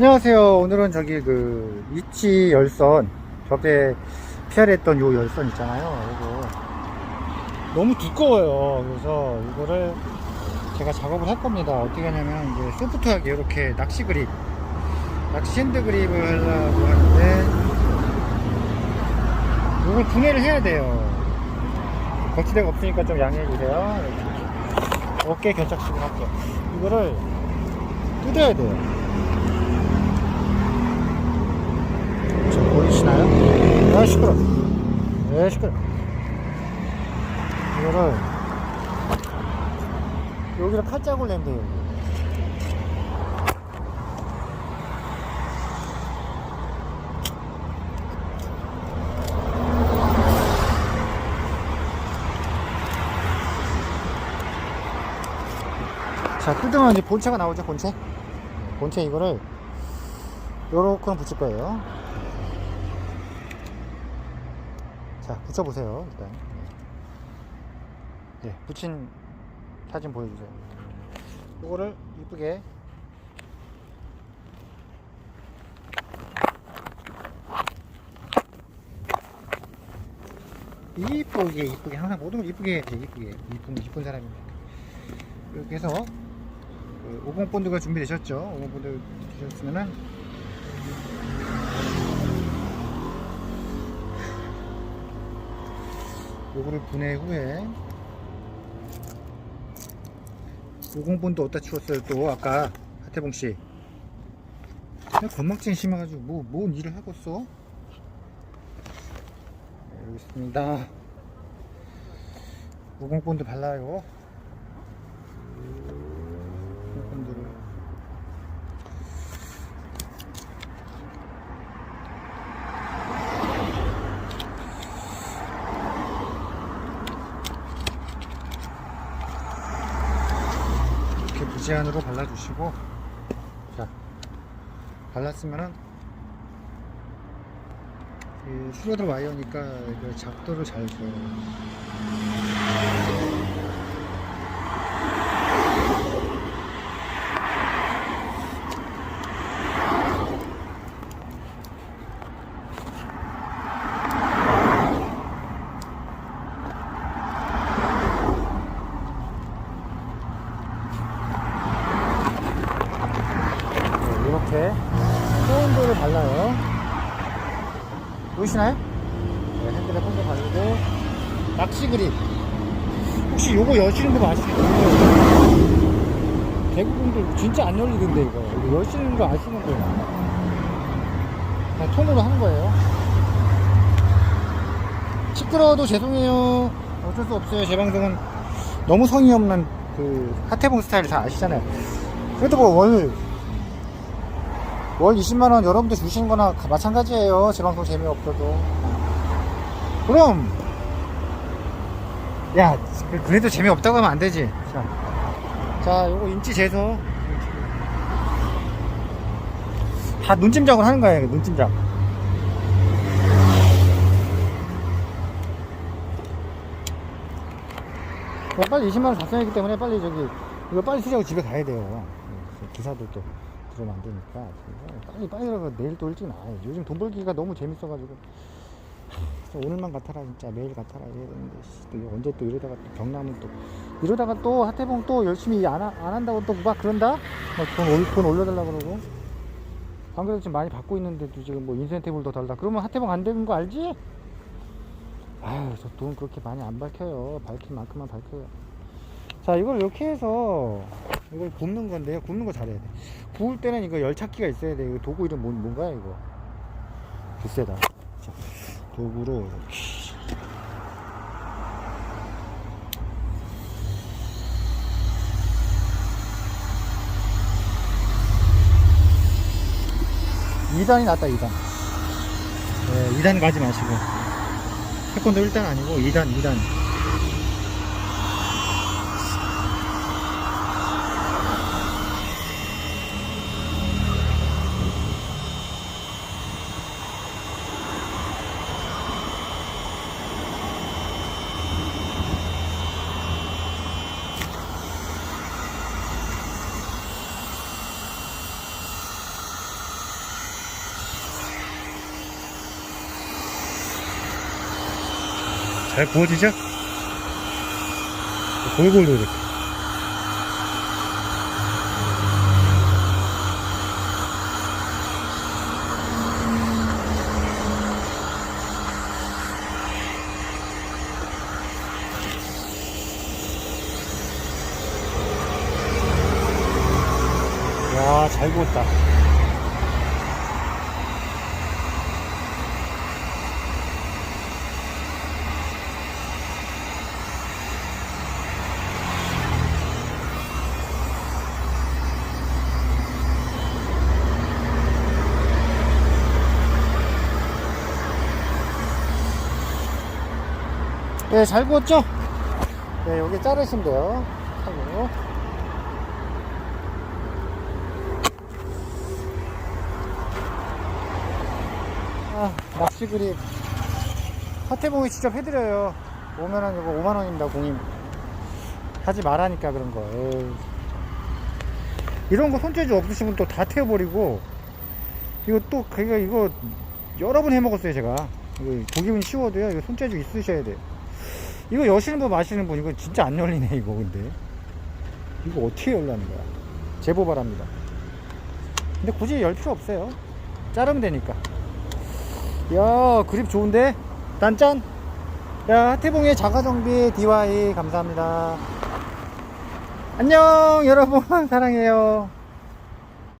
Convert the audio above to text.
안녕하세요. 오늘은 저기 그 이치 열선 저게 피아했던 요 열선 있잖아요. 이거 너무 두꺼워요. 그래서 이거를 제가 작업을 할 겁니다. 어떻게 하냐면 이제 소프트하게 이렇게 낚시 그립, 낚시 핸드 그립을 하려고 하는데 이걸 분해를 해야 돼요. 거치대가 없으니까 좀 양해해 주세요. 어깨 결착식으로 할게요. 이거를 뜯어야 돼요. 지금 보이시나요? 아 시끄러. 예 시끄러. 이거를 여기를 칼자국을 내면 돼요. 자 뜯으면 이제 본체가 나오죠 본체 본체 이거를 요렇게 붙일 거예요 자 붙여보세요 일단. 예 붙인 사진 보여주세요. 요거를 이쁘게. 이쁘게 이쁘게. 항상 모든 걸 이쁘게 해야지 이쁘게. 이쁜 이쁜 사람입니다 이렇게 해서 그 오공 본드가 준비되셨죠? 오공 본드 되셨으면은 요거를 분해 후에 오공 본드 어디다 치웠어요 또 아까 하태봉 씨. 건망증이 심해가지고 뭐, 뭔 일을 하고 있어? 네, 여기 있습니다. 오공 본드 발라요. 이렇 게 무제한으로 발라주시고 자 발랐으면은 이 수로들 와이어니까 그 작도를 잘 줘요. 네, 이렇게 폰도를 발라요. 보이시나요? 네, 핸들에 폰도 바르고 낚시 그립. 혹시 요거 여시는 거 아시죠? 대부분들 진짜 안 열리던데 이거. 이거 여시는 거 아시는 거예요. 그냥 통으로 하는 거예요. 시끄러워도 죄송해요. 어쩔 수 없어요. 제 방송은 너무 성의 없는 그 하태봉 스타일 다 아시잖아요. 그래도 뭐월 월 20만원 여러분들 주시는 거나 마찬가지예요. 제 방송 재미없어도. 그럼, 야, 그- 그래도 재미없다고 하면 안 되지. 자, 자 요거 인치 재서. 다 눈찜작을 하는 거예요, 눈찜작. 어, 빨리 20만원 작성했기 때문에 빨리 저기, 이거 빨리 수리하고 집에 가야 돼요. 기사도 또 들어오면 안 되니까. 빨리 빨리 내일 또 일찍 나와요. 요즘 돈 벌기가 너무 재밌어가지고. 오늘만 같아라 진짜 매일 같아라 이래야 되는데 씨, 또 언제 또 이러다가 또 경남은 또 이러다가 또 하태봉 또 열심히 안, 하- 안 한다고 또 막 그런다 막돈 올려달라 그러고 안 그래도 지금 많이 받고 있는데도 지금 뭐 인센티브를 더 달라 그러면 하태봉 안 되는 거 알지? 아유 저 돈 그렇게 많이 안 밝혀요 밝힐 만큼만 밝혀요 자 이걸 이렇게 해서 이걸 굽는 건데요 굽는 거 잘해야 돼. 구울 때는 이거 열찾기가 있어야 돼. 이거 도구 이름 뭔, 뭔가요 이거? 글쎄다. 자, 도구로 이렇게. 2단이 낫다 2단. 네, 2단 가지 마시고. 태권도 1단 아니고 2단 2단 잘 구워지죠? 골골로 이렇게. 야, 잘 구웠다. 네, 잘 구웠죠? 네, 여기 자르시면 돼요. 하고. 아, 낚시 그립. 하태봉이 직접 해드려요. 오면은 이거 5만원입니다, 공임. 하지 말라니까 그런 거. 에이. 이런 거 손재주 없으신 분 또 다 태워버리고, 이거 또, 그거, 이거, 여러 번 해먹었어요, 제가. 이거 보기는 쉬워도요, 이거 손재주 있으셔야 돼요. 이거 여시는 분 마시는 분 이거 진짜 안 열리네 이거 근데. 이거 어떻게 열라는 거야? 제보 바랍니다. 근데 굳이 열 필요 없어요. 자르면 되니까. 야 그립 좋은데? 단짠. 야 하태봉의 자가정비 DY 감사합니다. 안녕 여러분. 사랑해요